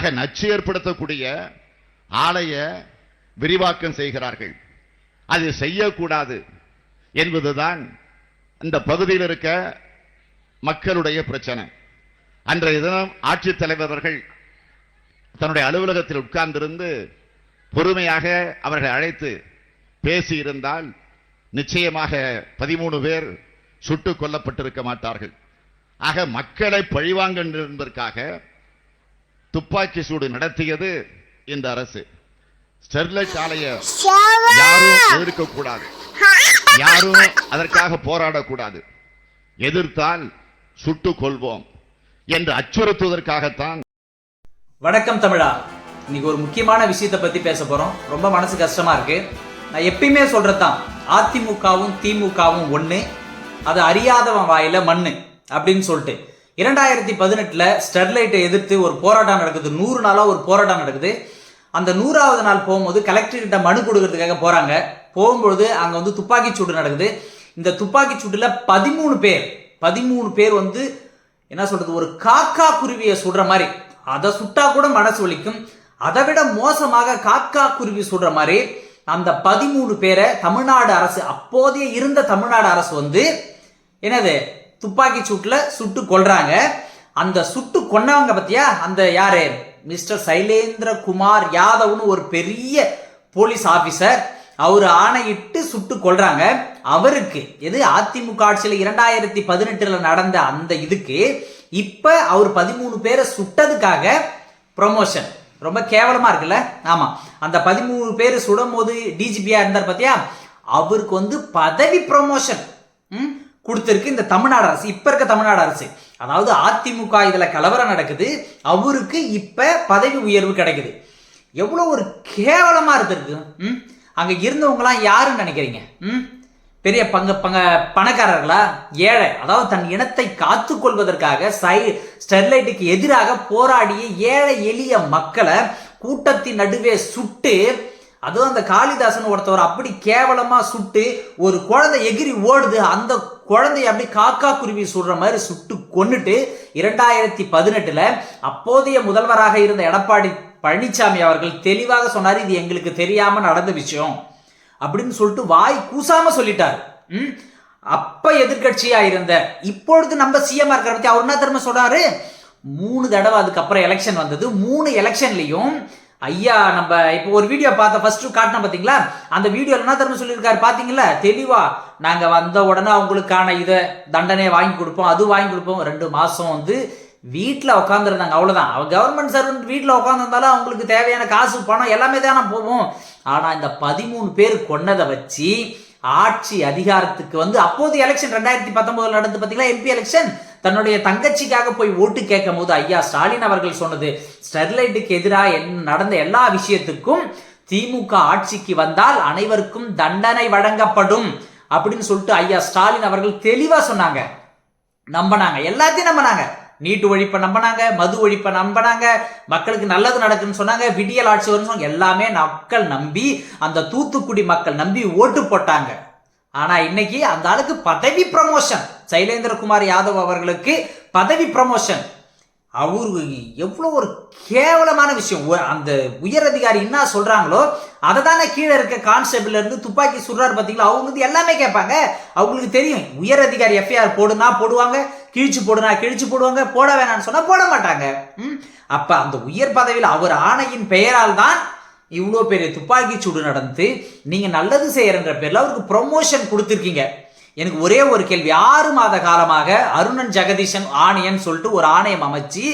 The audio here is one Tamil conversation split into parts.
ஆக நச்சு ஏற்படுத்தக்கூடிய ஆலைய விரிவாக்கம் செய்கிறார்கள். அது செய்யக்கூடாது என்பதுதான் இந்த பகுதியில் இருக்க மக்களுடைய பிரச்சனை. அன்றைய தினம் ஆட்சித் தலைவர்கள் தன்னுடைய அலுவலகத்தில் உட்கார்ந்திருந்து பொறுமையாக அவர்களை அழைத்து பேசியிருந்தால் நிச்சயமாக பதிமூணு பேர் சுட்டுக் கொல்லப்பட்டிருக்க மாட்டார்கள். ஆக மக்களை பழிவாங்க என்பதற்காக துப்பாக்கி சூடு நடத்தியது இந்த அரசு. ஸ்டெர்லைட் ஆலையை யாரும் எதிர்க்க கூடாது யாரும் அதற்காக போராடக்கூடாது. எதிர்த்தால் சுட்டுக் கொள்வோம் என்று அச்சுறுத்துவதற்காகத்தான். வணக்கம் தமிழா. இன்னைக்கு ஒரு முக்கியமான விஷயத்தை பத்தி பேச போறோம். ரொம்ப மனசு கஷ்டமா இருக்கு. நான் எப்பயுமே சொல்றதுதான் அதிமுகவும் திமுகவும் ஒண்ணு அது அறியாதவன் வாயில மண்ணு அப்படின்னு சொல்லிட்டு. இரண்டாயிரத்தி பதினெட்டில் ஸ்டெர்லைட்டை எதிர்த்து ஒரு போராட்டம் நடக்குது. நூறு நாளாக ஒரு போராட்டம் நடக்குது. அந்த நூறாவது நாள் போகும்போது கலெக்டர்கிட்ட மனு கொடுக்கறதுக்காக போகிறாங்க போகும்பொழுது அங்கே வந்து துப்பாக்கி சூடு நடக்குது. இந்த துப்பாக்கி சூட்டில் பதிமூணு பேர் பதிமூணு பேர் வந்து என்ன சொல்கிறது ஒரு காக்கா குருவியை சுடுற மாதிரி அதை சுட்டா கூட மனசு வலிக்கும். அதை விட மோசமாக காக்கா குருவி சுடுற மாதிரி அந்த பதிமூணு பேரை தமிழ்நாடு அரசு அப்போதே இருந்த தமிழ்நாடு அரசு வந்து என்னது துப்பாக்கி சூட்டில் சுட்டு கொள்றாங்க அந்த சுட்டு கொன்னவங்க பத்தியா? அந்த யாரு? மிஸ்டர் சைலேந்திர குமார் யாதவ்னு ஒரு பெரிய போலீஸ் ஆபீசர் அவர் ஆணையிட்டு சுட்டு கொள்றாங்க அவருக்கு எது அதிமுக ஆட்சியில் இரண்டாயிரத்தி பதினெட்டுல நடந்த அந்த இதுக்கு இப்ப அவர் பதிமூணு பேரை சுட்டதுக்காக ப்ரொமோஷன் ரொம்ப கேவலமா இருக்குல்ல? ஆமா. அந்த பதிமூணு பேர் சுடும் போது டிஜிபியா இருந்தார் பாத்தியா? அவருக்கு வந்து பதவி ப்ரொமோஷன் கொடுத்துருக்கு இந்த தமிழ்நாடு அரசு. இப்ப இருக்க தமிழ்நாடு அரசு. அதாவது அதிமுக இதுல கலவரம் நடக்குது. அவருக்கு இப்ப பதவி உயர்வு கிடைக்குது. எவ்வளவு ஒரு கேவலமா இருந்திருக்கு. ம்? அங்க இருந்தவங்களாம் யாருன்னு நினைக்கிறீங்க? ம்? பெரிய பங்கு பங்க பணக்காரர்களா? ஏழை. அதாவது தன் இனத்தை காத்து கொள்வதற்காக சை ஸ்டெர்லைட்டுக்கு எதிராக போராடிய ஏழை எளிய மக்களை கூட்டத்தின் நடுவே சுட்டு அதுவும் அந்த காளிதாசன் ஒருத்தவர் அப்படி கேவலமா சுட்டு ஒரு குழந்தை எகிரி ஓடுது. அந்த குழந்தைய அப்படி காக்கா குருவி சுடுற மாதிரி சுட்டு கொன்னுட்டு இரண்டாயிரத்தி பதினெட்டுல அப்போதைய முதல்வராக இருந்த எடப்பாடி பழனிசாமி அவர்கள் தெளிவாக சொன்னார் இது எங்களுக்கு தெரியாம நடந்த விஷயம். அப்படின்னு சொல்லிட்டு வாய் கூசாம சொல்லிட்டார். ம்? அப்ப எதிர்கட்சியா இருந்த இப்பொழுது நம்ம சிஎம் இருக்கிற பத்தி அவர் என்ன திரும்ப சொல்றாரு மூணு தடவை அதுக்கப்புறம் எலெக்ஷன் வந்தது. மூணு எலெக்ஷன்லயும் ஐயா நம்ம இப்போ ஒரு வீடியோ பார்த்த ஃபர்ஸ்ட் காட்டினா பார்த்தீங்களா? அந்த வீடியோல என்ன தரணும் சொல்லியிருக்காரு பார்த்தீங்களா? தெளிவா நாங்கள் வந்த உடனே அவங்களுக்கான இதை தண்டனையை வாங்கி கொடுப்போம் அது வாங்கி கொடுப்போம். ரெண்டு மாதம் வந்து வீட்டில் உட்காந்துருந்தாங்க அவ்வளோதான் அவங்க கவர்மெண்ட் சர்வெண்ட் வீட்டில் உட்காந்துருந்தாலும் அவங்களுக்கு தேவையான காசு பணம் எல்லாமே தானே போகும். ஆனால் இந்த பதிமூணு பேர் கொன்னதை வச்சு ஆட்சி அதிகாரத்துக்கு வந்து அப்போது எலெக்ஷன் ரெண்டாயிரத்தி பத்தொன்பதுல நடந்து பார்த்தீங்களா எம்பி எலெக்ஷன் தன்னுடைய தங்கச்சிக்காக போய் ஓட்டு கேட்கும் போது ஐயா ஸ்டாலின் அவர்கள் சொன்னது ஸ்டெர்லைட்டுக்கு எதிராக நடந்த எல்லா விஷயத்துக்கும் திமுக ஆட்சிக்கு வந்தால் அனைவருக்கும் தண்டனை வழங்கப்படும். அப்படின்னு சொல்லிட்டு ஐயா ஸ்டாலின் அவர்கள் தெளிவா சொன்னாங்க. நம்பினாங்க. எல்லாத்தையும் நம்பினாங்க. நீட்டு ஒழிப்பை நம்பினாங்க மது ஒழிப்பை நம்பினாங்க மக்களுக்கு நல்லது நடக்குன்னு சொன்னாங்க விடியல் ஆட்சி வரும்னு சொன்னாங்க. எல்லாமே மக்கள் நம்பி அந்த தூத்துக்குடி மக்கள் நம்பி ஓட்டு போட்டாங்க. ஆனா இன்னைக்கு அந்த ஆளுக்கு பதவி ப்ரமோஷன் சைலேந்திரகுமார் யாதவ் அவர்களுக்கு பதவி ப்ரமோஷன் அவரு எவ்வளோ ஒரு கேவலமான விஷயம். அந்த உயர் அதிகாரி என்ன சொல்றாங்களோ அதை தானே கீழே இருக்க கான்ஸ்டபிள் இருந்து துப்பாக்கி சுடுறாரு பார்த்தீங்களா அவங்க வந்து எல்லாமே கேட்பாங்க. அவங்களுக்கு தெரியும் உயர் அதிகாரி எஃப்ஐஆர் போடுனா போடுவாங்க கிழிச்சு போடுனா கிழிச்சு போடுவாங்க போட வேணாம்னு சொன்னா போட மாட்டாங்க. அப்போ அப்ப அந்த உயர் பதவியில் அவர் ஆணையின் பெயரால் தான் இவ்வளோ பெரிய துப்பாக்கி சூடு நடந்து நீங்க நல்லது செய்யறன்ற பேர்ல அவருக்கு ப்ரொமோஷன் கொடுத்துருக்கீங்க. எனக்கு ஒரே ஒரு கேள்வி ஆறு மாத காலமாக அருணன் ஜெகதீஷன் ஆணையன் சொல்லிட்டு ஒரு ஆணையம் அமைச்சு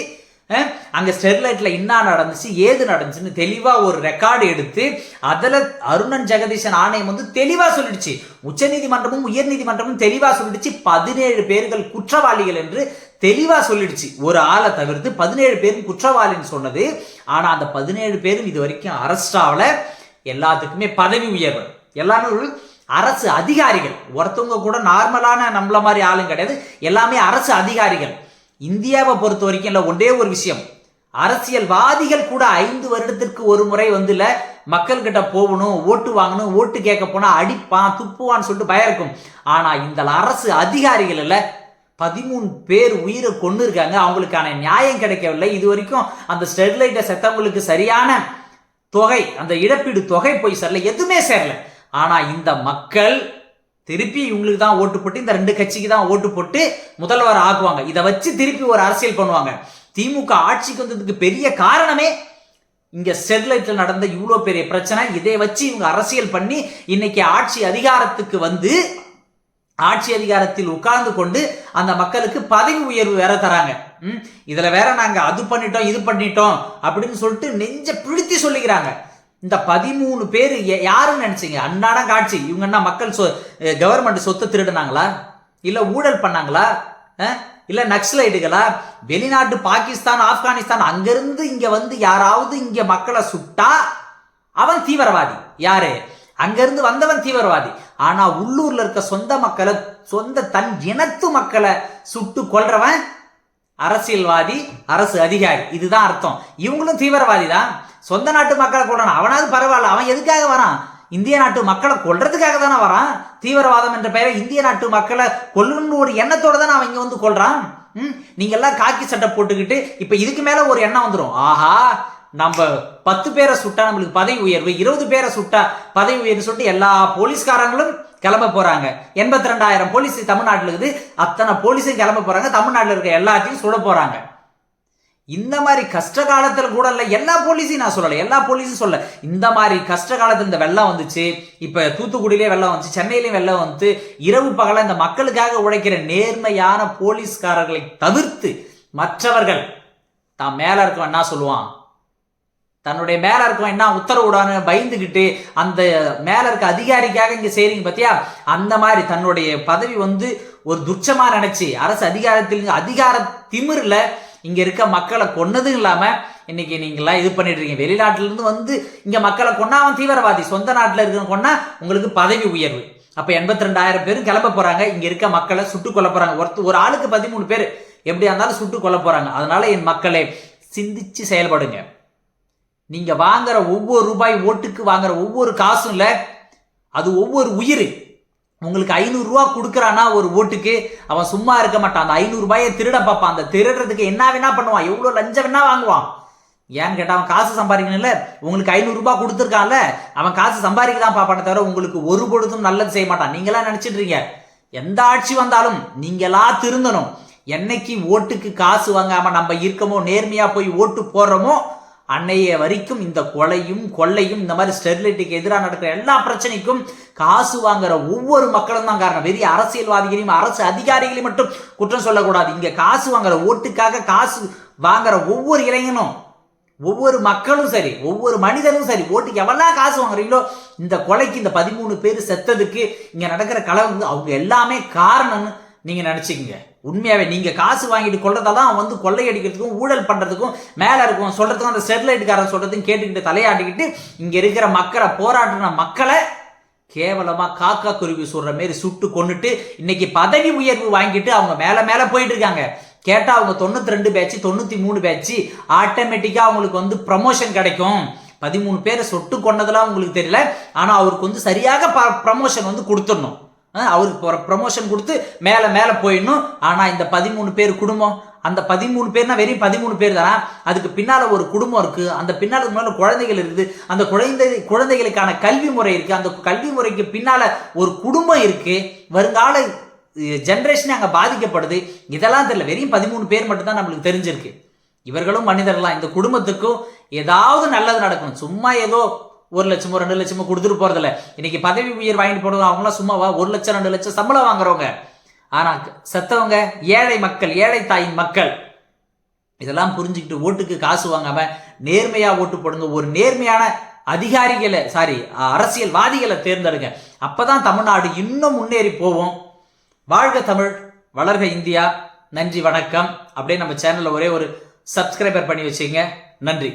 அங்கே ஸ்டெர்லைட்டில் என்ன நடந்துச்சு ஏது நடந்துச்சுன்னு தெளிவாக ஒரு ரெக்கார்டு எடுத்து அதில் அருணன் ஜெகதீசன் ஆணையம் வந்து தெளிவாக சொல்லிடுச்சு. உச்சநீதிமன்றமும் உயர்நீதிமன்றமும் தெளிவாக சொல்லிடுச்சு. பதினேழு பேர்கள் குற்றவாளிகள் என்று தெளிவாக சொல்லிடுச்சு. ஒரு ஆளை தவிர்த்து பதினேழு பேரும் குற்றவாளின்னு சொன்னது. ஆனால் அந்த பதினேழு பேரும் இது வரைக்கும் அரெஸ்ட் ஆகலை. எல்லாத்துக்குமே பதவி உயர்வு. எல்லாமே அரசு அதிகாரிகள். ஒருத்தவங்க கூட நார்மலான நம்மள மாதிரி ஆளும் கிடையாது. எல்லாமே அரசு அதிகாரிகள். இந்தியாவை பொறுத்த வரைக்கும் இல்லை ஒன்றே ஒரு விஷயம். அரசியல்வாதிகள் கூட ஐந்து வருடத்திற்கு ஒரு முறை வந்து இல்லை மக்கள்கிட்ட போகணும் ஓட்டு வாங்கணும் ஓட்டு கேட்க போனால் அடிப்பான் துப்புவான்னு சொல்லிட்டு பயம் இருக்கும். ஆனால் இந்த அரசு அதிகாரிகள் இல்லை பதிமூணு பேர் உயிரை கொண்டு இருக்காங்க அவங்களுக்கான நியாயம் கிடைக்கவில்லை. இது வரைக்கும் அந்த ஸ்டெர்லைட்டை செத்தவங்களுக்கு சரியான தொகை அந்த இழப்பீடு தொகை போய் சேரல. எதுவுமே சேரல. ஆனால் இந்த மக்கள் திருப்பி இவங்களுக்கு தான் ஓட்டு போட்டு இந்த ரெண்டு கட்சிக்கு தான் ஓட்டு போட்டு முதல்வர் ஆக்குவாங்க இதை வச்சு திருப்பி ஒரு அரசியல் பண்ணுவாங்க. திமுக ஆட்சிக்கு வந்ததுக்கு பெரிய காரணமே இங்க ஸ்டெர்லைட்ல நடந்த இவ்வளோ பெரிய பிரச்சனை. இதை வச்சு இவங்க அரசியல் பண்ணி இன்னைக்கு ஆட்சி அதிகாரத்துக்கு வந்து ஆட்சி அதிகாரத்தில் உட்கார்ந்து கொண்டு அந்த மக்களுக்கு பதவி உயர்வு வேற தராங்க. ம், இதுல வேற நாங்க அது பண்ணிட்டோம் இது பண்ணிட்டோம் அப்படின்னு சொல்லிட்டு நெஞ்ச பிடித்து சொல்லிக்கிறாங்க. இந்த பதிமூணு பேர் யாருன்னு நினைச்சீங்க? அன்றாடம் காட்சி. இவங்க என்ன மக்கள் சொ கவர்மெண்ட் சொத்தை திருடினாங்களா? இல்லை ஊழல் பண்ணாங்களா? இல்லை இல்ல நக்சலைட்டுகளா? வெளிநாட்டு பாகிஸ்தான் ஆப்கானிஸ்தான் அங்கிருந்து இங்கே வந்து யாராவது இங்கே மக்களை சுட்டா அவன் தீவிரவாதி. யாரு? அங்கிருந்து வந்தவன் தீவிரவாதி. ஆனால் உள்ளூரில் இருக்க சொந்த மக்களை சொந்த தன் இனத்து மக்களை சுட்டு கொள்றவன் அரசியல்வாதி அரசு அதிகாரி. இதுதான் அர்த்தம். இவங்களும் தீவிரவாதி தான் சொந்த நாட்டு மக்களை கொல்லணும் அவனாவது பரவாயில்ல. அவன் எதுக்காக வரான்? இந்திய நாட்டு மக்களை கொள்றதுக்காக தானே வரான்? தீவிரவாதம் என்ற பெயரை இந்திய நாட்டு மக்களை கொல்லணும்னு ஒரு எண்ணத்தோட தானே அவன் இங்க வந்து கொள்றான் ம், நீங்க எல்லாம் காக்கி சட்டை போட்டுக்கிட்டு இப்ப இதுக்கு மேல ஒரு எண்ணம் வந்துடும் ஆஹா நம்ம பத்து பேரை சுட்டா நம்மளுக்கு பதவி உயர்வு இருபது பேரை சுட்டா பதவி உயர்வு சொல்லிட்டு எல்லா போலீஸ்காரங்களும் கிளம்ப போறாங்க. எண்பத்தி ரெண்டாயிரம் போலீஸ் தமிழ்நாட்டில் இருக்குது. அத்தனை போலீஸும் கிளம்ப போறாங்க. தமிழ்நாட்டில் இருக்க எல்லாத்தையும் சுட போறாங்க. இந்த மாதிரி கஷ்ட காலத்தில் கூட இல்லை. எல்லா போலீஸையும் நான் சொல்லலை. எல்லா போலீஸும் சொல்ல இந்த மாதிரி கஷ்ட காலத்தில் இந்த வெள்ளம் வந்துச்சு. இப்போ தூத்துக்குடியிலே வெள்ளம் வந்துச்சு. சென்னையிலயும் வெள்ளம் வந்து இரவு பகல இந்த மக்களுக்காக உழைக்கிற நேர்மையான போலீஸ்காரர்களை தவிர்த்து மற்றவர்கள் தான் மேல இருக்கவன் என்ன சொல்லுவான்? தன்னுடைய மேல இருக்கவன் என்ன உத்தரவுடான்னு பயந்துக்கிட்டு பயந்துகிட்டு அந்த மேல இருக்க அதிகாரிக்காக இங்க செய்றீங்க பாத்தியா? அந்த மாதிரி தன்னுடைய பதவி வந்து ஒரு துச்சமா நினைச்சு அரசு அதிகாரத்தில் அதிகார திமிர்ல இங்கே இருக்க மக்களை கொன்னதும் இல்லாமல் இன்னைக்கு நீங்களாம் இது பண்ணிட்டு இருக்கீங்க. இருந்து வந்து இங்கே மக்களை கொன்னா அவன் தீவிரவாதி. சொந்த நாட்டில் இருக்கிற கொன்னா உங்களுக்கு பதவி உயர்வு. அப்போ எண்பத்தி ரெண்டாயிரம் பேரும் கிளம்ப போகிறாங்க இங்கே இருக்க மக்களை சுட்டு கொல்ல போகிறாங்க ஒருத்த ஒரு ஆளுக்கு பதிமூணு பேர் எப்படியா இருந்தாலும் சுட்டு கொல்ல போகிறாங்க அதனால என் மக்களே சிந்திச்சு செயல்படுங்க. நீங்கள் வாங்குற ஒவ்வொரு ரூபாய் ஓட்டுக்கு வாங்குற ஒவ்வொரு காசும் இல்லை அது ஒவ்வொரு உயிர். உங்களுக்கு ஐநூறுரூவா கொடுக்குறானா ஒரு ஓட்டுக்கு அவன் சும்மா இருக்க மாட்டான். அந்த ஐநூறுரூபாயை திருட பார்ப்பான். அந்த திருடுறதுக்கு என்ன வேணா பண்ணுவான். எவ்வளோ லஞ்சம் வேணா வாங்குவான். ஏன்னு கேட்டால் அவன் காசு சம்பாதிக்கணும்ல. உங்களுக்கு ஐநூறுரூபா கொடுத்துருக்கான்ல. அவன் காசு சம்பாதிக்க தான் பார்ப்பானே தவிர உங்களுக்கு ஒரு பொழுதும் நல்லது செய்ய மாட்டான். நீங்களா நினைச்சிட்டு எந்த ஆட்சி வந்தாலும் நீங்களா திருந்தணும். என்னைக்கு ஓட்டுக்கு காசு வாங்காமல் நம்ம இருக்கமோ நேர்மையாக போய் ஓட்டு போடுறோமோ அன்னைய வரைக்கும் இந்த கொலையும் கொள்ளையும் இந்த மாதிரி ஸ்டெர்லைட்டுக்கு எதிராக நடக்கிற எல்லா பிரச்சனைக்கும் காசு வாங்குற ஒவ்வொரு மக்களும் தான் காரணம். வெறிய அரசியல்வாதிகளையும் அரசு அதிகாரிகளையும் மட்டும் குற்றம் சொல்லக்கூடாது. இங்க காசு வாங்குற ஓட்டுக்காக காசு வாங்குற ஒவ்வொரு இளைஞனும் ஒவ்வொரு மக்களும் சரி ஒவ்வொரு மனிதனும் சரி ஓட்டுக்கு எவ்வளவு காசு வாங்குறீங்களோ இந்த கொலைக்கு இந்த பதிமூணு பேர் செத்ததுக்கு இங்க நடக்கிற கலவு அவங்க எல்லாமே காரணம்னு நீங்க நினைச்சுக்கங்க. உண்மையாகவே நீங்கள் காசு வாங்கிட்டு கொள்றதால தான் வந்து கொள்ளையடிக்கிறதுக்கும் ஊழல் பண்ணுறதுக்கும் மேலே இருக்கும் சொல்கிறதுக்கும் அந்த ஸ்டெர்லைட்டுக்காரன் சொல்கிறதுக்கும் கேட்டுக்கிட்டு தலையாட்டிக்கிட்டு இங்கே இருக்கிற மக்களை போராடின மக்களை கேவலமாக காக்கா குருவி சொல்கிற மாரி சுட்டு கொன்னுட்டு இன்னைக்கு பதவி உயர்வு வாங்கிட்டு அவங்க மேலே மேலே போயிட்டு இருக்காங்க. கேட்டால் அவங்க தொண்ணூற்றி ரெண்டு பேட்ச் தொண்ணூற்றி மூணு பேட்ச் ஆட்டோமேட்டிக்காக அவங்களுக்கு வந்து ப்ரமோஷன் கிடைக்கும். பதிமூணு பேரை சொட்டு கொண்டதெல்லாம் உங்களுக்கு தெரியல. ஆனால் அவருக்கு வந்து சரியாக ப்ரமோஷன் வந்து கொடுத்துடணும். அவருக்கு ப்ரமோஷன் கொடுத்து மேலே மேலே போயிடணும். ஆனால் இந்த பதிமூணு பேர் குடும்பம் அந்த பதிமூணு பேர்னா வெறும் பதிமூணு பேர் தானே? அதுக்கு பின்னால் ஒரு குடும்பம் இருக்குது அந்த பின்னால் மேலே குழந்தைகள் இருக்குது. அந்த குழந்தை குழந்தைகளுக்கான கல்வி முறை இருக்குது அந்த கல்வி முறைக்கு பின்னால் ஒரு குடும்பம் இருக்குது வருங்கால ஜென்ரேஷனே அங்கே பாதிக்கப்படுது. இதெல்லாம் தெரியல. வெறும் பதிமூணு பேர் மட்டும்தான் நம்மளுக்கு தெரிஞ்சிருக்கு. இவர்களும் மனிதர்களாம் இந்த குடும்பத்துக்கும் ஏதாவது நல்லது நடக்கணும். சும்மா ஏதோ ஒரு லட்சமோ ரெண்டு லட்சமோ கொடுத்துட்டு போறதில்ல. இன்னைக்கு பதவி உயர் வாங்கிட்டு போடுவோம் அவங்களாம் சும்மாவா ஒரு லட்சம் ரெண்டு லட்சம் சம்பளம் வாங்குறவங்க. ஆனா செத்தவங்க ஏழை மக்கள் ஏழை தாயின் மக்கள். இதெல்லாம் புரிஞ்சுக்கிட்டு ஓட்டுக்கு காசு வாங்காம நேர்மையா ஓட்டு போடுங்க ஒரு நேர்மையான அதிகாரிகளை சாரி அரசியல்வாதிகளை தேர்ந்தெடுங்க. அப்பதான் தமிழ்நாடு இன்னும் முன்னேறி போவோம். வாழ்க தமிழ் வளர்க இந்தியா. நன்றி வணக்கம். அப்படியே நம்ம சேனலில் ஒரே ஒரு சப்ஸ்கிரைபர் பண்ணி வச்சுங்க நன்றி.